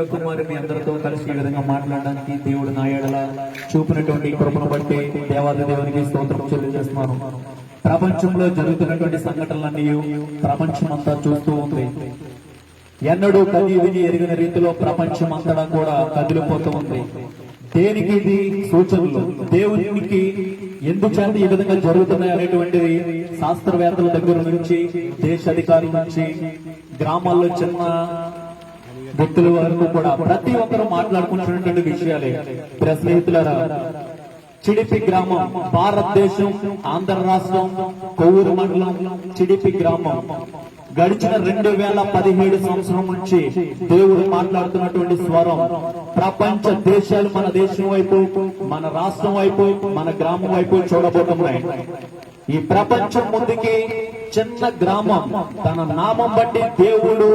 కుమారి మీ అందరితో కలిసి ఈ విధంగా మాట్లాడడానికి దేవుడు నాయడల చూపినటువంటి కృపను బట్టి దేవాది దేవునికి స్తోత్రం చెల్లిస్తున్నాను ప్రపంచంలో జరుగుతున్నటువంటి సంఘటనలన్నీ ప్రపంచం అంతా చూస్తూ ఉంది. ఎన్నడూ కది విని ఎరిగిన రీతిలో ప్రపంచం అంతటా కూడా కదిలిపోతూ ఉంది. దేనికి ఇది సూచనలు? దేవునికి ఎందుచేత ఈ విధంగా జరుగుతున్నాయి అనేటువంటిది శాస్త్రవేత్తల దగ్గర నుంచి దేశాధికారుల నుంచి గ్రామాల్లో చిన్న వ్యక్తుల వారు కూడా ప్రతి ఒక్కరూ మాట్లాడుకుంటున్నటువంటి విషయాలే. ప్రియ స్నేహితులరా చిడిపి గ్రామం భారతదేశం ఆంధ్ర రాష్ట్రం కొవ్వూరు మండలం చిడిపి గ్రామం. గడిచిన రెండు వేల పదిహేడు సంవత్సరం నుంచి దేవుడు మాట్లాడుతున్నటువంటి స్వరం ప్రపంచ దేశాలు మన దేశం వైపు మన రాష్ట్రం వైపు మన గ్రామం వైపు చూడబోతున్నాయి. ఈ ప్రపంచం ముందుకి చిన్న గ్రామం. తన నామం బట్టి దేవుడు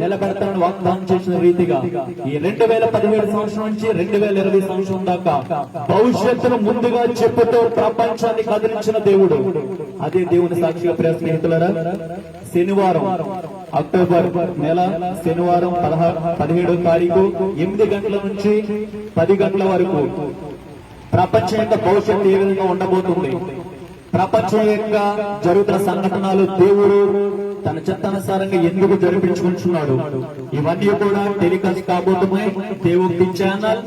నిలబెడతానని వాగ్దానం చేసిన రీతిగా ఈ రెండు వేల పదిహేడు సంవత్సరం నుంచి రెండు వేల ఇరవై సంవత్సరం దాకా భవిష్యత్తును ముందుగా చెప్పుతూ ప్రపంచాన్ని కదిలించిన దేవుడు. అదే దేవుని సాక్షిగా ప్రియ స్నేహితులరా శనివారం అక్టోబర్ నెల శనివారం పదహారు పదిహేడో తారీఖు ఎనిమిది గంటల నుంచి పది గంటల వరకు ప్రపంచం యొక్క భవిష్యత్తు ఏ విధంగా ఉండబోతుంది? ప్రపంచం యొక్క జరుగుతున్న సంఘటనలు దేవుడు తన చిత్తానుసారంగా ఎందుకు జరిపించుకుంటున్నాడు? ఇవన్నీ కూడా టెలికాస్ట్ కాబోతున్నాయి దేవుడి ఛానల్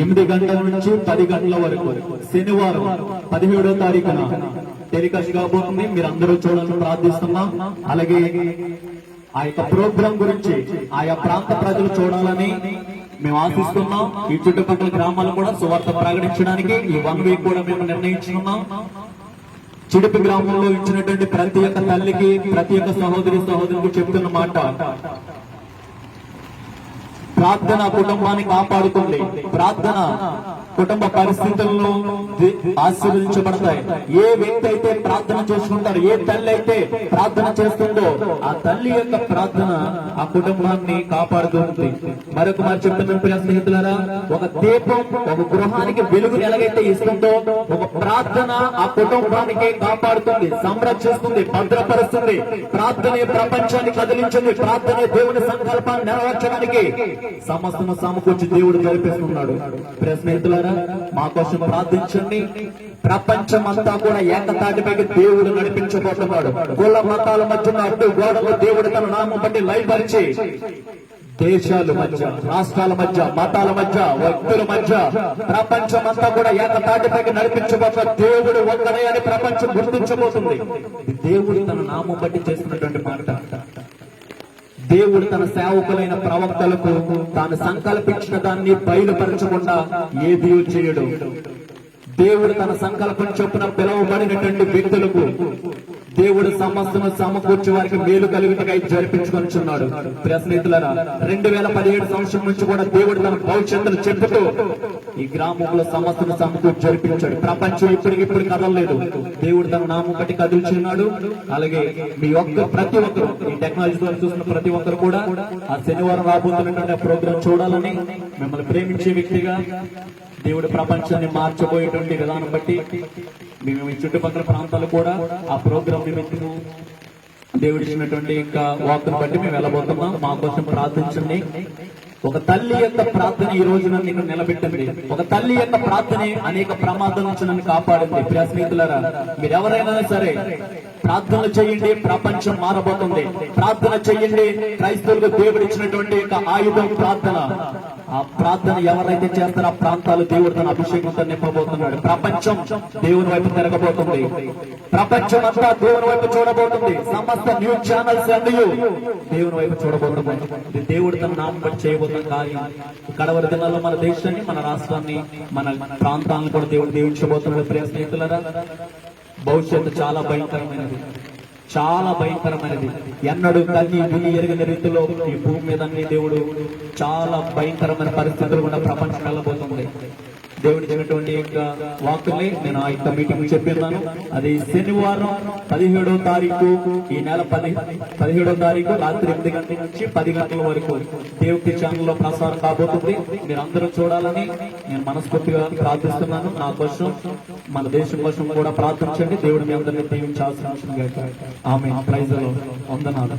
ఎనిమిది గంటల నుంచి పది గంటల వరకు శనివారం పదిహేడో తారీఖున టెలికాస్ట్ కాబోతుంది మీరు అందరూ చూడాలని ప్రార్థిస్తున్నాం. అలాగే ఆ యొక్క ప్రోగ్రాం గురించి ఆయా ప్రాంత ప్రజలు చూడాలని మేము ఆశిస్తున్నాం ఈ చుట్టుపక్కల గ్రామాలు కూడా సువార్త ప్రకటించడానికి ఈ వన్ వీక్ కూడా మేము నిర్ణయించుకున్నాం. చిడిపి గ్రామంలో ఇచ్చినటువంటి ప్రతి ఒక్క తల్లికి ప్రతి ఒక్క సహోదరి సహోదరులకు చెప్తున్న మాట ప్రార్థన కుటుంబాన్ని కాపాడుతుంది. ప్రార్థన కుటుంబ పరిస్థితులను ఆశీర్వదించబడతాయి. ఏ వ్యక్తి అయితే ప్రార్థన చేసుకుంటారు ఏ తల్లి అయితే ప్రార్థన చేస్తుందో ఆ తల్లి యొక్క ప్రార్థన ఆ కుటుంబాన్ని కాపాడుతుంది. మరొక మరి చెప్తున్న ప్రియ స్నేహితులారా. ఒక దీపం ఒక గృహానికి వెలుగు ఎలాగైతే ఇస్తుందో ఒక ప్రార్థన ఆ కుటుంబానికి కాపాడుతుంది సంరక్షిస్తుంది భద్రపరుస్తుంది. ప్రార్థనే ప్రపంచాన్ని కదిలించింది. ప్రార్థనే దేవుని సంకల్పాన్ని నెరవేర్చడానికి సమస్తను సమకూర్చి దేవుడు జరిపిస్తున్నాడు. ప్రియ స్నేహితులారా మా కోసం ప్రార్థించండి. ప్రపంచం అంతా కూడా ఏకతాటిపైకి దేవుడు నడిపించబోతున్నాడు. కుల మతాల మధ్య అడ్డు గోడలు దేవుడు తన నామం బట్టి లైపరిచి దేశాల మధ్య రాష్ట్రాల మధ్య మతాల మధ్య వ్యక్తుల మధ్య ప్రపంచం అంతా కూడా ఏకతాటిపైకి నడిపించబోతున్న దేవుడు ఒక్కడే అని ప్రపంచం గుర్తించబోతుంది. దేవుడు తన నామం బట్టి చేస్తున్నటువంటి మాట. దేవుడు తన సేవకులైన ప్రవక్తలకు తాను సంకల్పించిన దాన్ని బయలుపరచకుండా ఏది చేయడు. దేవుడు తన సంకల్పం చొప్పున పిలువబడినటువంటి వ్యక్తులకు దేవుడు సమస్తను సమకూర్చి వారికి మేలు కలుగుటకై జరిపించుకొనిచున్నాడు. ప్రియ రెండు వేల పదిహేడు సంవత్సరం నుంచి కూడా దేవుడు తన భవిష్యత్తును చెప్పుతూ ఈ గ్రామంలో సమస్తను సమకూర్చి జరిపించాడు. ప్రపంచం ఇప్పటికిప్పుడు కదలలేదు. దేవుడు తన నామం బట్టి కదులుచున్నాడు. అలాగే మీ ఒక్క ప్రతి ఒక్కరు ఈ టెక్నాలజీ ద్వారా చూసిన ప్రతి ఒక్కరు కూడా ఆ శనివారం రాబోతున్నటువంటి ప్రోగ్రాం చూడాలని మిమ్మల్ని ప్రేమించే వ్యక్తిగా దేవుడు ప్రపంచాన్ని మార్చబోయేటువంటి విధానం బట్టి మేము ఈ చుట్టుపక్కల ప్రాంతాలు కూడా ఆ ప్రోగ్రాం నిమిత్తము దేవుడు ఇచ్చినటువంటి ఇంకా వాక్కును బట్టి మేము వెళ్ళబోతున్నాం. మా కోసం ప్రార్థించండి. ఒక తల్లి యొక్క ప్రార్థన ఈ రోజున నిన్ను నిలబెట్టండి. నిలబెట్టింది ఒక తల్లి యొక్క ప్రార్థన అనేక ప్రమాదం నుంచి నన్ను కాపాడింది ప్రియ స్నేహితులరా మీరు ఎవరైనా సరే ప్రార్థన చేయండి ప్రపంచం మారబోతుంది. ప్రార్థన చేయండి క్రైస్తవులకు దేవుడిచ్చినటువంటి యొక్క ఆయుధం ప్రార్థన. ఆ ప్రార్థన ఎవరైతే చేస్తారో ఆ ప్రాంతాలు దేవుడు తన అభిషేకంతో నింపబోతున్నాడు. ప్రపంచం దేవుని వైపు తిరగబోతుంది. ప్రపంచం అంతా దేవుని వైపు చూడబోతుంది. సమస్త న్యూస్ ఛానల్స్ అన్ని దేవుని వైపు చూడబోతున్నాయి. ఇది దేవుడు తన నామం బట్టి చేయబోతున్న కార్యం. కడవరి దినాల్లో మన దేశాన్ని మన రాష్ట్రాన్ని మన ప్రాంతాలను కూడా దేవుడు దీవించబోతున్నాడు. ప్రియ స్నేహితులరా భవిష్యత్తు చాలా భయంకరమైనది. చాలా భయంకరమైనది. ఎన్నడూ కన్ని విని ఎరగని రీతిలో ఈ భూమి మీద దేవుడు చాలా భయంకరమైన పరిస్థితులు కూడా ప్రపంచం వెళ్ళబోతుంది. యొక్క వాక్కుల్ని నేను ఆ యొక్క మీటింగ్ చెప్పిన్నాను. అది శనివారం పదిహేడో తారీఖు ఈ నెల పది పదిహేడో తారీఖు రాత్రి ఎనిమిది గంటల నుంచి పది గంటల వరకు దేవుడి ఛానల్లో ప్రసారం కాబోతుంది. మీరు అందరూ చూడాలని నేను మనస్ఫూర్తిగా ప్రార్థిస్తున్నాను. నా కోసం మన దేశం కోసం కూడా ప్రార్థించండి. దేవుడు మీ అందరినీ దీవించాల్సిన ఆమె ప్రైజ్ వందనాలు.